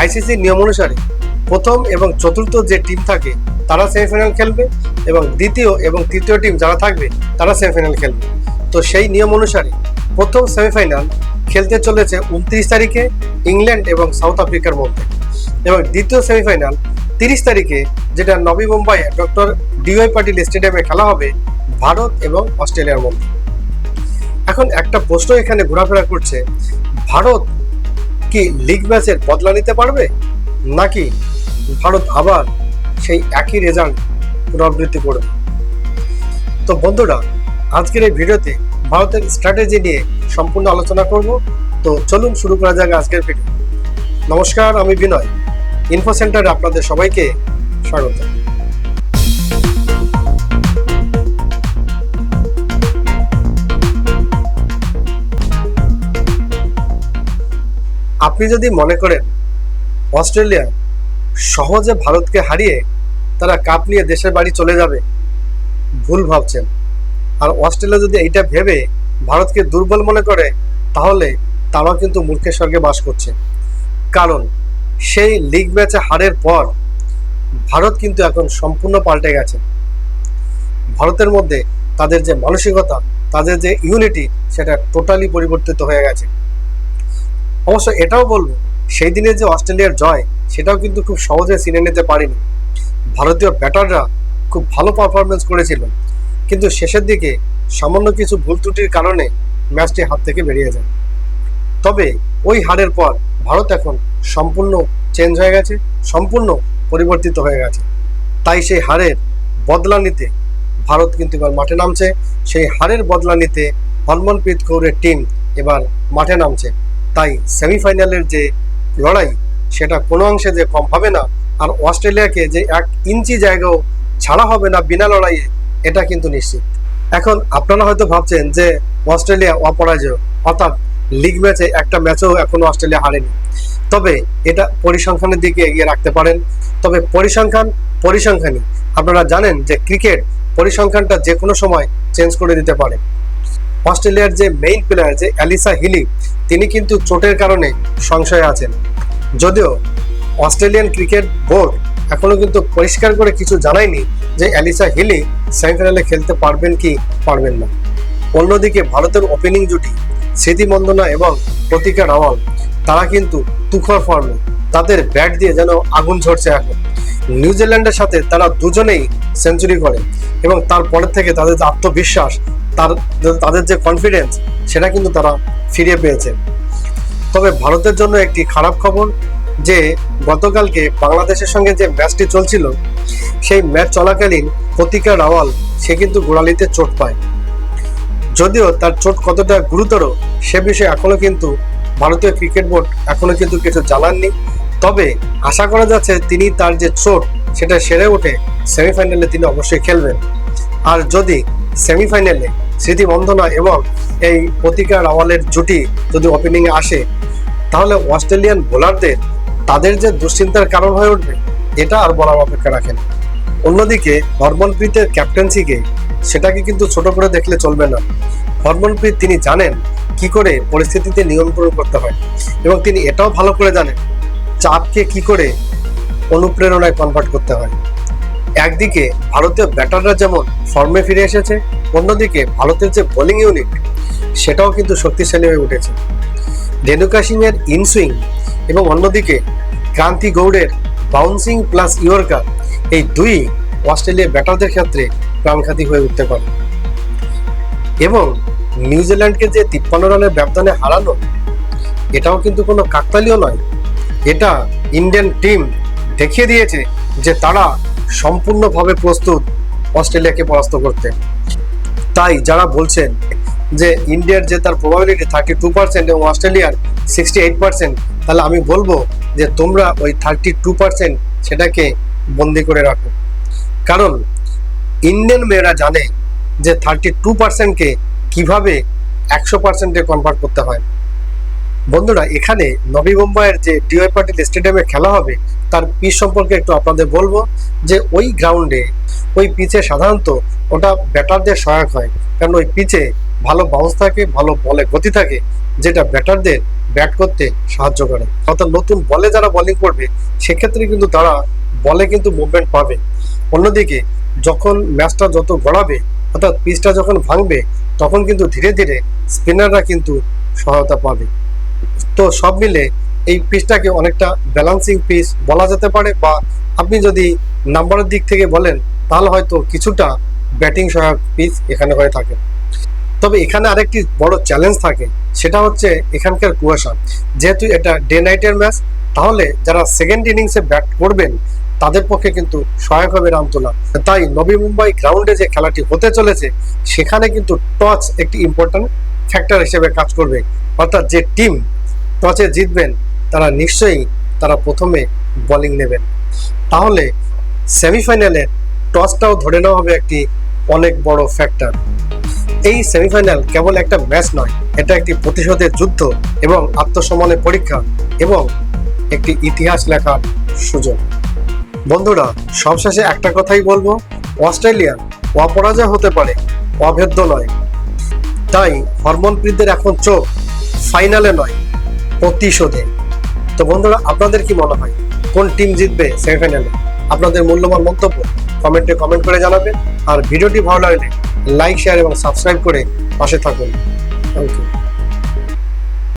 আইসিসির নিয়ম অনুসারে প্রথম এবং চতুর্থ যে টিম থাকে, তারা সেমিফাইনাল খেলবে এবং দ্বিতীয় এবং তৃতীয় টিম যারা থাকবে, তারা সেমিফাইনাল খেলবে। তো সেই নিয়ম অনুসারে প্রথম সেমিফাইনাল খেলতে চলেছে উনত্রিশ তারিখে ইংল্যান্ড এবং সাউথ আফ্রিকার মধ্যে। এবং দ্বিতীয় সেমিফাইনাল তিরিশ তারিখে যেটা নবী মুম্বাইয়ে ডক্টর ডিওয়াই পাটিল স্টেডিয়ামে খেলা হবে, ভারত এবং অস্ট্রেলিয়ার মধ্যে। এখন একটা প্রশ্ন এখানে ঘোরাফেরা করছে, ভারত কি লিগ ম্যাচের বদলা নিতে পারবে? নাকি ভারত আবার সেই একই রেজাল্ট পুনরাবৃত্তি করবে? তো বন্ধুরা, আজকের এই ভিডিওতে ভারতের স্ট্র্যাটেজি নিয়ে সম্পূর্ণ আলোচনা করব। তো চলুন শুরু করা যাক আজকের ভিডিও। নমস্কার, আমি বিনয়। ইনফো সেন্টারে আপনাদের সবাইকে স্বাগত। আপনি যদি মনে করেন অস্ট্রেলিয়া সহজে ভারতকে হারিয়ে তারা কাপ নিয়ে দেশের বাড়ি চলে যাবে, ভুল ভাবছেন। আর অস্ট্রেলিয়া যদি এইটা ভেবে ভারতকে দুর্বল মনে করে, তাহলে তারা কিন্তু মূর্খের স্বর্গে বাস করছে। কারণ সেই লিগ ম্যাচে হারের পর ভারত কিন্তু এখন সম্পূর্ণ পাল্টে গেছে। ভারতের মধ্যে তাদের যে মানসিকতা, তাদের যে ইউনিটি সেটা টোটালি পরিবর্তিত হয়ে গেছে। অবশ্য এটাও বলব, সেই দিনে যে অস্ট্রেলিয়ার জয়, সেটাও কিন্তু খুব সহজে চিনে নিতে পারেনি। ভারতীয় ব্যাটাররা খুব ভালো পারফরমেন্স করেছিল। কিন্তু শেষের দিকে সামান্য কিছু ভুল ত্রুটির কারণে ম্যাচটি হাত থেকে বেরিয়ে যায়। তবে ওই হারের পর ভারত এখন সম্পূর্ণ চেঞ্জ হয়ে গেছে, সম্পূর্ণ পরিবর্তিত হয়ে গেছে। তাই সেই হারের বদলা নিতে ভারত কিন্তু এবার মাঠে নামছে। সেই হারের বদলা নিতে হরমনপ্রীত কৌরের টিম এবার মাঠে নামছে। তাই সেমিফাইনালের যে লড়াই, সেটা কোনো অংশে যে কম হবে না। আর অস্ট্রেলিয়াকে যে এক ইঞ্চি জায়গাও ছাড়া হবে না বিনা লড়াইয়ে, এটা কিন্তু নিশ্চিত। এখন আপনারা হয়তো ভাবছেন যে অস্ট্রেলিয়া অপরাজয়, অর্থাৎ লিগ ম্যাচে একটা ম্যাচও এখনও অস্ট্রেলিয়া হারেনি। তবে এটা পরিসংখ্যানের দিকে এগিয়ে রাখতে পারেন। তবে পরিসংখ্যান, পরিসংখ্যানই। আপনারা জানেন যে ক্রিকেট পরিসংখ্যানটা যে কোনো সময় চেঞ্জ করে দিতে পারে। অস্ট্রেলিয়ার যে মেইন প্লেয়ার যে অ্যালিসা হিলি তিনি কিন্তু চোটের কারণে সংশয়ে আছেন। যদিও অস্ট্রেলিয়ান ক্রিকেট বোর্ড এখনও কিন্তু পরিষ্কার করে কিছু জানায়নি যে অ্যালিসা হিলি সেমিফাইনালে খেলতে পারবেন কি পারবেন না। অন্যদিকে ভারতের ওপেনিং জুটি, স্মৃতি মন্দনা এবং প্রতিকা রাওয়াল, তারা কিন্তু তুখর ফর্মে তাদের ব্যাট দিয়ে যেন আগুন ঝরছে এখন। নিউজিল্যান্ডের সাথে তারা দুজনেই সেঞ্চুরি করে এবং তারপরের থেকে তাদের আত্মবিশ্বাস তার তাদের যে কনফিডেন্স সেটা কিন্তু তারা ফিরে পেয়েছে। তবে ভারতের জন্য একটি খারাপ খবর, যে গতকালকে বাংলাদেশের সঙ্গে যে ম্যাচটি চলছিল, সেই ম্যাচ চলাকালীন প্রতিকা রাওয়াল, সে কিন্তু গোড়ালিতে চোট পায়। যদিও তার চোট কতটা গুরুতর, সে বিষয়ে এখনও কিন্তু ভারতীয় ক্রিকেট বোর্ড এখনও কিন্তু কিছু জানাননি। তবে আশা করা যাচ্ছে তিনি তার যে চোট, সেটা সেরে উঠে সেমিফাইনালে তিনি অবশ্যই খেলবেন। আর যদি সেমিফাইনালে স্মৃতি বন্ধনা এবং এই প্রতিকা রাওয়ালের জুটি যদি ওপেনিংয়ে আসে, তাহলে অস্ট্রেলিয়ান বোলারদের তাদের যে দুশ্চিন্তার কারণ হয়ে উঠবে, এটা আর বলার অপেক্ষা রাখে না। অন্যদিকে, হরমনপ্রীতের ক্যাপ্টেন্সিকে সেটাকে কিন্তু ছোট করে দেখলে চলবে না। হরমনপ্রীত তিনি জানেন কি করে পরিস্থিতিতে নিয়ন্ত্রণ করতে হয় এবং তিনি এটাও ভালো করে জানেন চাপকে কি করে অনুপ্রেরণায় কনভার্ট করতে হয়। একদিকে ভারতীয় ব্যাটাররা যেমন ফর্মে ফিরে এসেছে, অন্যদিকে ভারতের যে বোলিং ইউনিট, সেটাও কিন্তু শক্তিশালী হয়ে উঠেছে। রেণুকা সিং এর ইনসুইং এবং অন্যদিকে ক্রান্তি গৌড়ের বাউন্সিং প্লাস ইয়র্কার এই দুই অস্ট্রেলিয়া ব্যাটারদের ক্ষেত্রে প্রাণঘাতী হয়ে উঠতে পারে। এবং নিউজিল্যান্ডকে যে তিপ্পান্ন রানের ব্যবধানে হারানো, এটাও কিন্তু কোনো কাকতালীয় নয়। এটা ইন্ডিয়ান টিম দেখিয়ে দিয়েছে যে তারা সম্পূর্ণভাবে প্রস্তুত অস্ট্রেলিয়াকে পরাস্ত করতে। তাই যারা বলছেন যে ইন্ডিয়ার যে তার প্রবাবিলিটি থার্টি টু পার্সেন্ট এবং অস্ট্রেলিয়ার সিক্সটি এইট পার্সেন্ট তাহলে আমি বলব যে তোমরা ওই থার্টি টু পার্সেন্ট সেটাকে বন্দি করে রাখো। কারণ ইন্ডিয়ান মেয়েরা জানে যে থার্টি টু পার্সেন্টকে কীভাবে একশো পার্সেন্টে কনভার্ট করতে হয়। বন্ধুরা, এখানে নবী মুম্বাইয়ের যে ডিওয়াই পাটিল স্টেডিয়ামে খেলা হবে তার পিচ সম্পর্কে একটু আপনাদের বলব যে ওই গ্রাউন্ডে ওই পিচে সাধারণত ওটা ব্যাটারদের সহায়ক হয়। কারণ ওই পিচে ভালো বাউন্স থাকে, ভালো বলে গতি থাকে, যেটা ব্যাটারদের ব্যাট করতে সাহায্য করে। অর্থাৎ নতুন বলে যারা বলিং করবে, সেক্ষেত্রে কিন্তু তারা বলে কিন্তু মুভমেন্ট পাবে। অন্যদিকে যখন ম্যাচটা যত গড়াবে, অর্থাৎ পিচটা যখন ভাঙবে, তখন কিন্তু ধীরে ধীরে স্পিনাররা কিন্তু সহায়তা পাবে। তো সব মিলে এই পিসটাকে অনেকটা ব্যালান্সিং পিস বলা যেতে পারে বা আপনি যদি নাম্বারের দিক থেকে বলেন, তাহলে হয়তো কিছুটা ব্যাটিং সহায়ক পিচ এখানে হয়ে থাকে। তবে এখানে আরেকটি বড় চ্যালেঞ্জ থাকে, সেটা হচ্ছে এখানকার কুয়াশা। যেহেতু এটা ডে নাইটের ম্যাচ তাহলে যারা সেকেন্ড ইনিংসে ব্যাট করবেন, তাদের পক্ষে কিন্তু সহায়ক হবে রান তোলা তাই নবী মুম্বাই গ্রাউন্ডে যে খেলাটি হতে চলেছে, সেখানে কিন্তু টচ একটি ইম্পর্ট্যান্ট ফ্যাক্টর হিসেবে কাজ করবে। অর্থাৎ যে টিম টচে জিতবেন তারা নিশ্চয়ই তারা প্রথমে বোলিং নেবেন। তাহলে সেমিফাইনালে টসটাও ধরে নেওয়া হবে একটি অনেক বড় ফ্যাক্টর এই সেমিফাইনাল কেবল একটা ম্যাচ নয়, এটা একটি প্রতিশোধের যুদ্ধ এবং আত্মসম্মানের পরীক্ষা এবং একটি ইতিহাস লেখার সুযোগ। বন্ধুরা, সবশেষে একটা কথাই বলব অস্ট্রেলিয়া অপরাজয় হতে পারে, অভেদ্য নয়। তাই হরমনপ্রীতদের এখন চোখ ফাইনালে নয়, প্রতিশোধে। তো বন্ধুরা, আপনাদের কি মনে হয়? কোন টিম জিতবে সেমিফাইনালে আপনাদের মূল্যবান মন্তব্য কমেন্টে কমেন্ট করে জানাবেন। আর ভিডিওটি ভালো লাগলে লাইক শেয়ার এবং সাবস্ক্রাইব করে পাশে থাকুন। Thank you